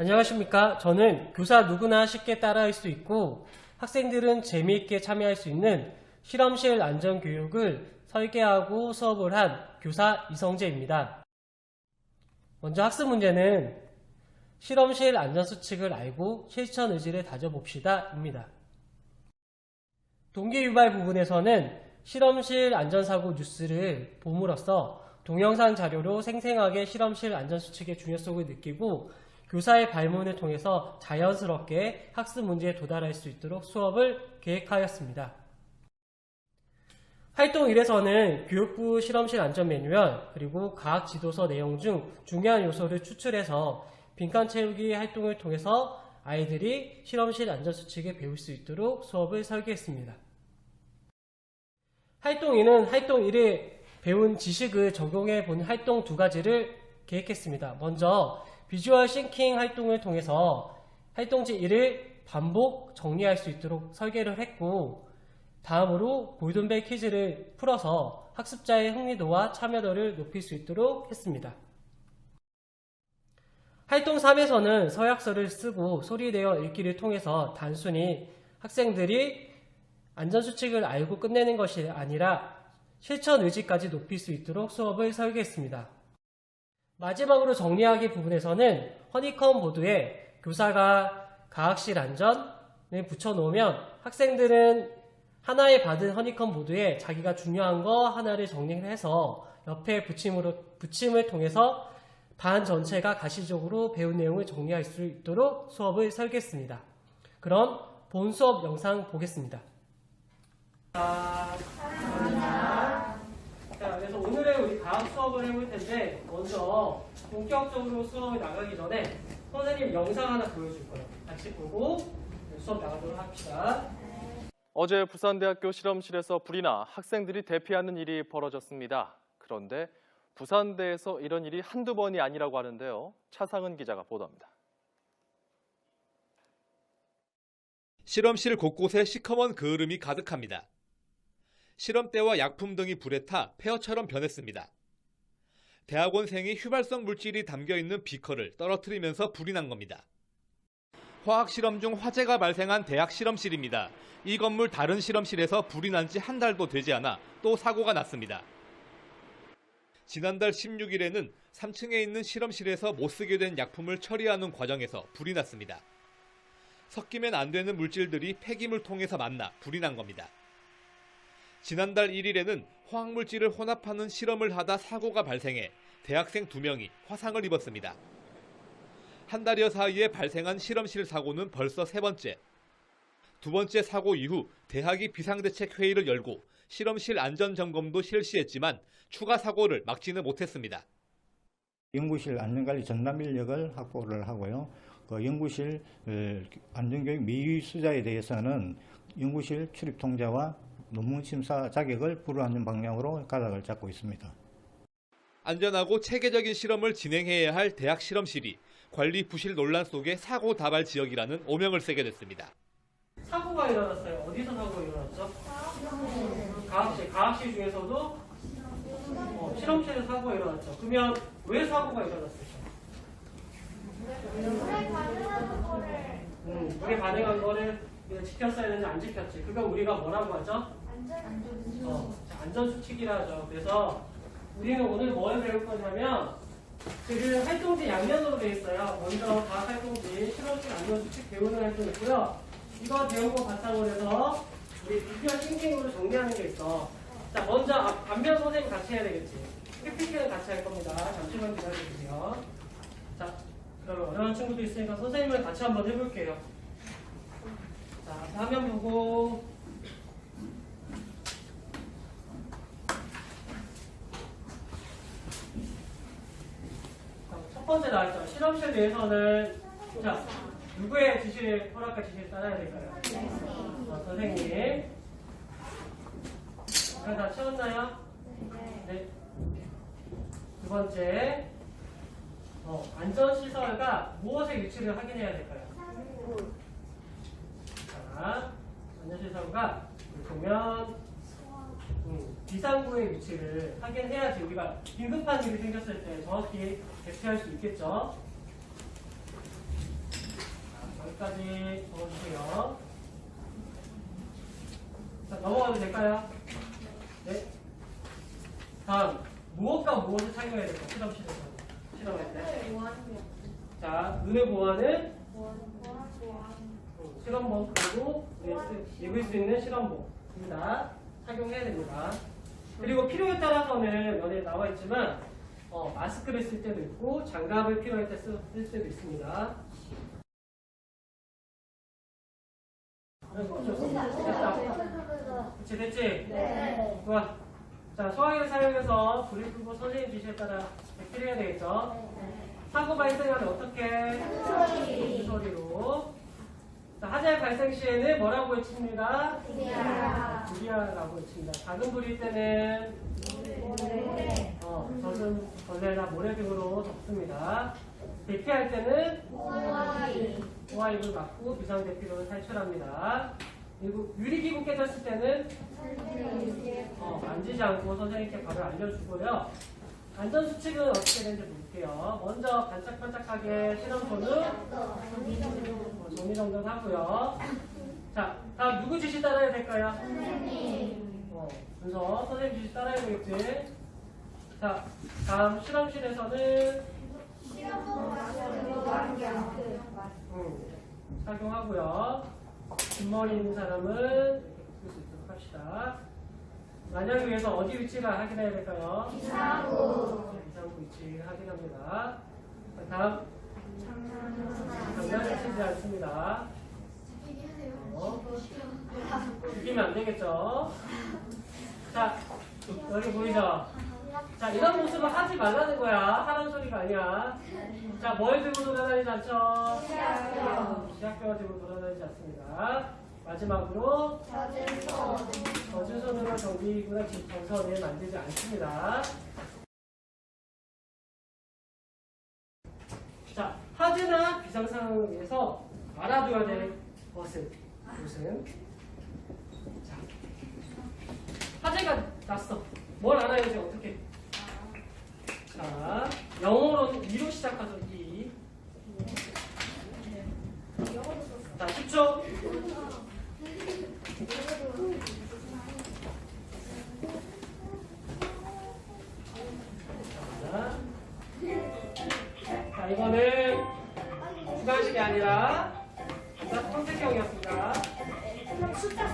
안녕하십니까. 저는 교사 누구나 쉽게 따라할 수 있고 학생들은 재미있게 참여할 수 있는 실험실 안전교육을 설계하고 수업을 한 교사 이성재입니다. 먼저 학습 문제는 실험실 안전수칙을 알고 실천 의지를 다져봅시다. 입니다. 동기 유발 부분에서는 실험실 안전사고 뉴스를 봄으로써 동영상 자료로 생생하게 실험실 안전수칙의 중요성을 느끼고 교사의 발문을 통해서 자연스럽게 학습 문제에 도달할 수 있도록 수업을 계획하였습니다. 활동 1에서는 교육부 실험실 안전 매뉴얼 그리고 과학 지도서 내용 중 중요한 요소를 추출해서 빈칸 채우기 활동을 통해서 아이들이 실험실 안전 수칙을 배울 수 있도록 수업을 설계했습니다. 활동 2는 활동 1에 배운 지식을 적용해 본 활동 두 가지를 계획했습니다. 먼저 비주얼 싱킹 활동을 통해서 활동지 1을 반복 정리할 수 있도록 설계를 했고 다음으로 골든벨 퀴즈를 풀어서 학습자의 흥미도와 참여도를 높일 수 있도록 했습니다. 활동 3에서는 서약서를 쓰고 소리 내어 읽기를 통해서 단순히 학생들이 안전수칙을 알고 끝내는 것이 아니라 실천 의지까지 높일 수 있도록 수업을 설계했습니다. 마지막으로 정리하기 부분에서는 허니컴 보드에 교사가 가학실 안전을 붙여놓으면 학생들은 하나에 받은 허니컴 보드에 자기가 중요한 거 하나를 정리를 해서 옆에 붙임으로, 붙임을 통해서 반 전체가 가시적으로 배운 내용을 정리할 수 있도록 수업을 설계했습니다. 그럼 본 수업 영상 보겠습니다. 자, 그래서 오늘의 우리 과학 수업을 해볼 텐데 먼저 본격적으로 수업을 나가기 전에 선생님 영상 하나 보여줄 거예요. 같이 보고 수업 나가도록 합시다. 어제 부산대학교 실험실에서 불이 나 학생들이 대피하는 일이 벌어졌습니다. 그런데 부산대에서 이런 일이 한두 번이 아니라고 하는데요. 차상은 기자가 보도합니다. 실험실 곳곳에 시커먼 그을음이 가득합니다. 실험대와 약품 등이 불에 타 폐허처럼 변했습니다. 대학원생이 휘발성 물질이 담겨 있는 비커를 떨어뜨리면서 불이 난 겁니다. 화학 실험 중 화재가 발생한 대학 실험실입니다. 이 건물 다른 실험실에서 불이 난 지 한 달도 되지 않아 또 사고가 났습니다. 지난달 16일에는 3층에 있는 실험실에서 못 쓰게 된 약품을 처리하는 과정에서 불이 났습니다. 섞이면 안 되는 물질들이 폐기물 통해서 만나 불이 난 겁니다. 지난달 1일에는 화학물질을 혼합하는 실험을 하다 사고가 발생해 대학생 2명이 화상을 입었습니다. 한 달여 사이에 발생한 실험실 사고는 벌써 세 번째. 두 번째 사고 이후 대학이 비상대책 회의를 열고 실험실 안전 점검도 실시했지만 추가 사고를 막지는 못했습니다. 연구실 안전관리 전담 인력을 확보를 하고요. 그 연구실 어, 안전교육 미수자에 대해서는 연구실 출입 통제와 논문 심사 자격을 불허하는 방향으로 가닥을 잡고 있습니다. 안전하고 체계적인 실험을 진행해야 할 대학 실험실이 관리 부실 논란 속에 사고 다발 지역이라는 오명을 쓰게 됐습니다. 사고가 일어났어요. 어디서 사고가 일어났죠? 과학실. 과학실 중에서도 어, 실험실에서 사고가 일어났죠. 그러면 왜 사고가 일어났을까? 음, 물에 반응한 거를 지켰어야 되는데 안 지켰지. 그거 우리가 뭐라고 하죠? 어, 자, 안전수칙이라 하죠. 그래서 우리는 오늘 뭘 배울 거냐면 지금 활동지 양면으로 되어 있어요. 먼저 과학 활동지, 실험실 안전수칙 배우는 활동이 있고요. 이거 배운 거 바탕으로 해서 우리 비교 싱킹으로 정리하는 게 있어. 자, 먼저 앞- 앞면 선생님 같이 해야 되겠지. PPT는 같이 할 겁니다. 잠시만 기다려주세요. 자, 그러면 어려운 친구도 있으니까 선생님을 같이 한번 해볼게요. 자, 화면 보고. 자, 첫 번째 나왔죠. 실험실 내에서는 자 누구의 지시를 허락과 지시를 따라야 될까요? 어, 선생님. 자, 다 채웠나요? 네. 두 번째, 어, 안전시설과 무엇의 위치를 확인해야 될까요? 자, 안전시설과 보면 음, 비상구의 위치를 확인해야지 우리가 긴급한 일이 생겼을 때 정확히 대피할 수 있겠죠. 여기까지 적어주세요. 자, 넘어가도 될까요? 네. 다음, 무엇과 무엇을 착용해야 될까? 실험실에서. 실험할 때. 자, 눈의 보호하는 실험복 그리고 네, 입을 수 있는 실험복 둘다 착용해야 됩니다. 그리고 필요에 따라서는 여기에 나와 있지만 어, 마스크를 쓸 때도 있고 장갑을 필요할 때 쓸 때도 있습니다. 그치 됐지? 좋아. 자 소화기를 사용해서 불을 끄고 선생님 지시에 따라 백필해야 되겠죠? 사고 발생하면 어떻게? 큰 소리로. 자, 화재 발생 시에는 뭐라고 외칩니다? 불이야라고 외칩니다. 작은 불일 때는 어, 젖은 벌레나 모래 등으로 덮습니다. 대피할 때는 호화입을 막고 비상 대피로 탈출합니다. 그리고 유리기구 깨졌을 때는 어, 만지지 않고 선생님께 바로 알려주고요. 안전 수칙은 어떻게 되는지 볼게요. 먼저 반짝반짝하게 실험번호 어, 정리정돈 하고요. 자, 다음 누구 지시 따라야 될까요? 어, 순서 선생님 지시 따라야 되겠지? 자, 다음 실험실에서는 음, 착용하고요. 뒷머리 있는 사람은 이렇게 쓸수 있도록 합시다. 만약 위해서 어디 위치를 확인해야 될까요? 이상구. 이상구 위치 확인합니다. 자, 다음 장난을 치지 않습니다. 어? 죽이면 안 되겠죠? 자, 여기 보이죠? 자, 이런 모습을 하지 말라는 거야. 하라는 소리가 아니야. 자, 뭘 들고 돌아다니지 않죠? 시약뼈 들고 돌아다니지 않습니다. 마지막으로 전기구나 전선을 만들지 않습니다. 자, 화재나 비상 상황에 의해서 알아둬야 될 것은 무슨? 자, 화재가 났어. 뭘 알아야 지 어떻게? 자, 영어로는 이로 시작하죠. 이. 자, 10초. 자, 자, 이거는 주관식이 아니라 자, 선택형이었습니다.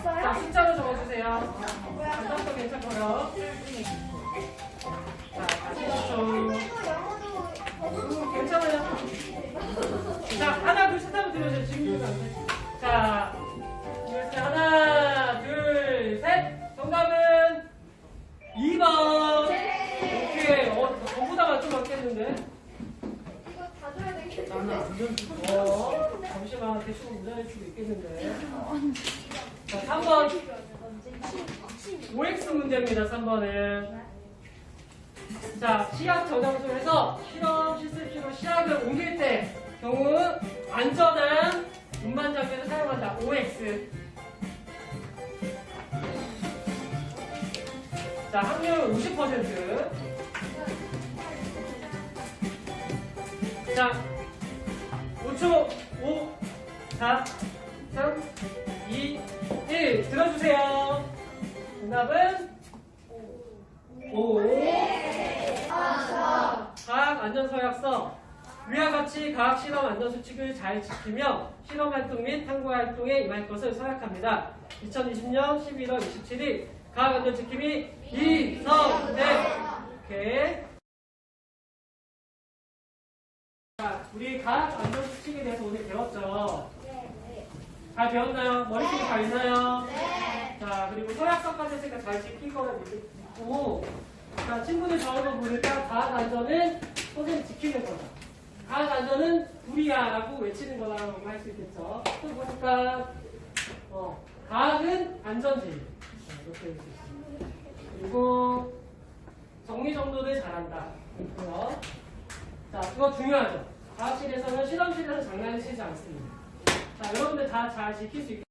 자, 숫자로 적어주세요. 간단도 괜찮고요. 자, 다시 10초. 음, 괜찮아요. 자, 하나, 둘, 셋 하면 들려줘요. 지금 돼. 자, 운전 좀, 어, 잠시만 대충 운전할 수도 있겠는데. 자, 3번. OX 문제입니다, 3번은. 자, 시약 저장소에서 실험 실습실로 시약을 옮길 때 경우 안전한 운반 장비를 사용한다. OX. 자, 확률 50%. 자, 5초, 5, 4, 3, 2, 1. 들어주세요. 정답은 5. 과학 안전서약서. 위와 같이 과학 실험 안전 수칙을 잘 지키며 실험 활동 및 탐구 활동에 임할 것을 서약합니다. 2020년 11월 27일 과학 안전 지킴이 이성대. 오케이. 자, 우리 과학 안전 대해서 오늘 배웠죠? 잘 배웠나요? 머릿속에 다 있나요? 자, 그리고 서약서까지 했으니까 잘 지킬 거라 믿고. 자, 친구들 적은 거 보니까 과학 안전은 선생님 지키는 거다. 과학 안전은 불이야 라고 외치는 거라고 할 수 있겠죠. 또 보니까, 어, 과학은 안전지. 자, 이렇게 볼수 있습니다. 그리고 정리정돈을 잘한다. 있고요. 자, 그거 중요하죠. 과학실에서는 실험실에서 장난을 치지 않습니다. 자, 여러분들 다 잘 지킬 수 있게.